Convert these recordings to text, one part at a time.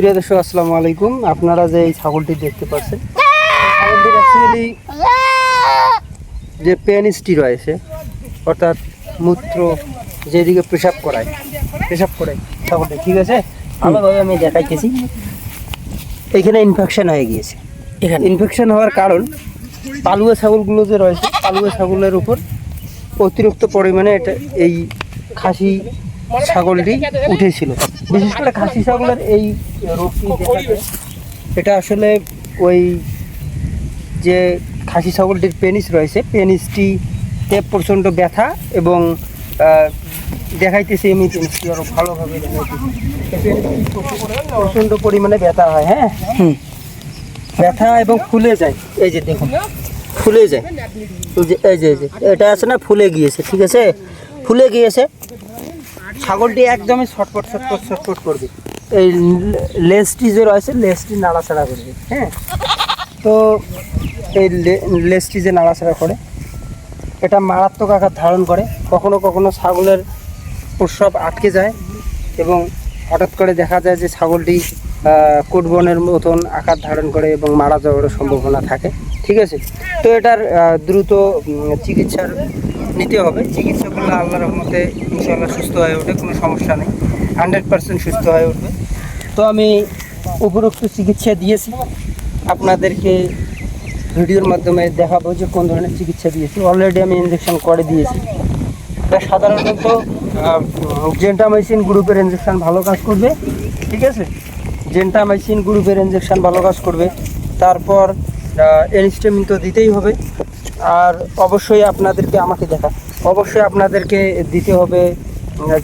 প্রিয় দর্শক আসসালামু আলাইকুম। আপনারা যে এই ছাগলটি দেখতে পাচ্ছেন ছাগলটির অ্যাকচুয়ালি যে পেনিসটি রয়েছে অর্থাৎ মূত্র যেদিকে পেশাব করায় পেশাব করায় ছাগলটি ঠিক আছে? ভালোভাবে আমি দেখাইতেছি। এখানে ইনফেকশন হয়ে গিয়েছে। এখানে? ইনফেকশন হওয়ার কারণ পালুয়া ছাগলগুলো যে রয়েছে পালুয়া ছাগলের উপর অতিরিক্ত পরিমাণে এটা এই খাসি ছাগলটি উঠেছিল। বিশেষ করে খাসি ছাগলের এই রোগটি এটা আসলে ওই যে খাসি ছাগলটির পেনিস রয়েছে পেনিসটি তে প্রচণ্ড ব্যথা এবং দেখাইতেছি আমি পেনিসটি আরও ভালোভাবে প্রচণ্ড পরিমাণে ব্যথা হয় হ্যাঁ? ব্যথা এবং ফুলে যায় এই যে দেখুন ফুলে যায়। এই যে এই যে এটা আছে না ফুলে গিয়েছে ঠিক আছে? ফুলে গিয়েছে ছাগলটি একদমই ছটপট ছটপট ছটপট করবে। এই লেজটি যে রয়েছে লেসটি নাড়াচাড়া করবে হ্যাঁ? তো এই লে- লেজটি যে নাড়াচাড়া করে, এটা মারাত্মক আকার ধারণ করে। কখনো কখনো ছাগলের প্রস্রাব আটকে যায় এবং হঠাৎ করে দেখা যায় যে ছাগলটি কোটবনের মতন আকার ধারণ করে এবং মারা যাওয়ারও সম্ভাবনা থাকে। ঠিক আছে? তো এটার দ্রুত চিকিৎসার নিতে হবে। চিকিৎসা করলে আল্লাহ রহমতে ইনশাল্লাহ সুস্থ হয়ে ওঠে কোনো সমস্যা নেই। হান্ড্রেড পার্সেন্ট সুস্থ হয়ে উঠবে। তো আমি উপরোক্ত চিকিৎসা দিয়েছি। আপনাদেরকে ভিডিওর মাধ্যমে দেখাবো যে কোন ধরনের চিকিৎসা দিয়েছি। অলরেডি আমি ইঞ্জেকশন করে দিয়েছি। এটা সাধারণত জেন্টামাইসিন গ্রুপের ইঞ্জেকশন ভালো কাজ করবে। ঠিক আছে? জেন্টামাইসিন গ্রুপের ইঞ্জেকশন ভালো কাজ করবে। তারপর এনস্টেমিন তো দিতেই হবে। আর অবশ্যই আপনাদেরকে আমাকে দেখা। অবশ্যই আপনাদেরকে দিতে হবে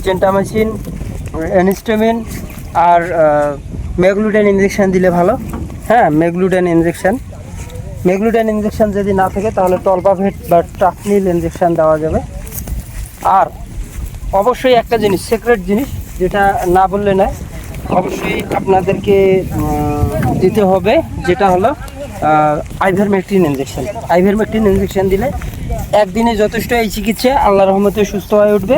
জেন্টামাইসিন এনস্টেমিন আর মেগলুডেন ইঞ্জেকশন দিলে ভালো। হ্যাঁ মেগলুডেন ইঞ্জেকশন মেগলুডেন ইঞ্জেকশন যদি না থাকে, তাহলে টলপাভেট বা টাকনিল ইঞ্জেকশন দেওয়া যাবে। আর অবশ্যই একটা জিনিস সিক্রেট জিনিস, যেটা না বললে না অবশ্যই আপনাদেরকে দিতে হবে, যেটা হলো আইভারমেকটিন ইঞ্জেকশন আইভারমেকটিন ইঞ্জেকশন দিলে একদিনে যথেষ্ট এই চিকিৎসা আল্লাহ রহমতে সুস্থ হয়ে উঠবে।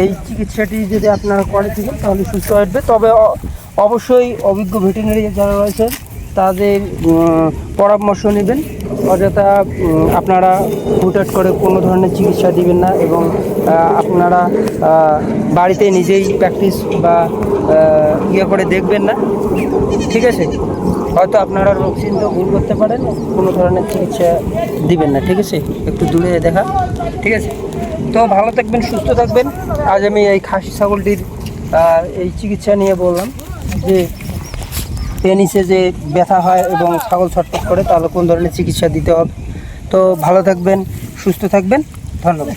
এই চিকিৎসাটি যদি আপনারা করে থাকেন, তাহলে সুস্থ হয়ে উঠবে। তবে অবশ্যই অভিজ্ঞ ভেটেরিনারি যারা রয়েছেন তাদের পরামর্শ নেবেন। অযথা আপনারা হুটহাট করে কোনো ধরনের চিকিৎসা দিবেন না এবং আপনারা বাড়িতে নিজেই প্র্যাকটিস বা ইয়ে করে দেখবেন না। ঠিক আছে? হয়তো আপনারা রোগ চিন্তা ভুল করতে পারেন, কোনো ধরনের চিকিৎসা দিবেন না। ঠিক আছে? একটু দূরে দেখা। ঠিক আছে? তো ভালো থাকবেন, সুস্থ থাকবেন। আজ আমি এই খাসি ছাগলটির এই চিকিৎসা নিয়ে বললাম যে পেনিসে যে ব্যথা হয় এবং ছাগল ছটফট করে, তাহলে কোন ধরনের চিকিৎসা দিতে হবে? তো ভালো থাকবেন, সুস্থ থাকবেন, ধন্যবাদ।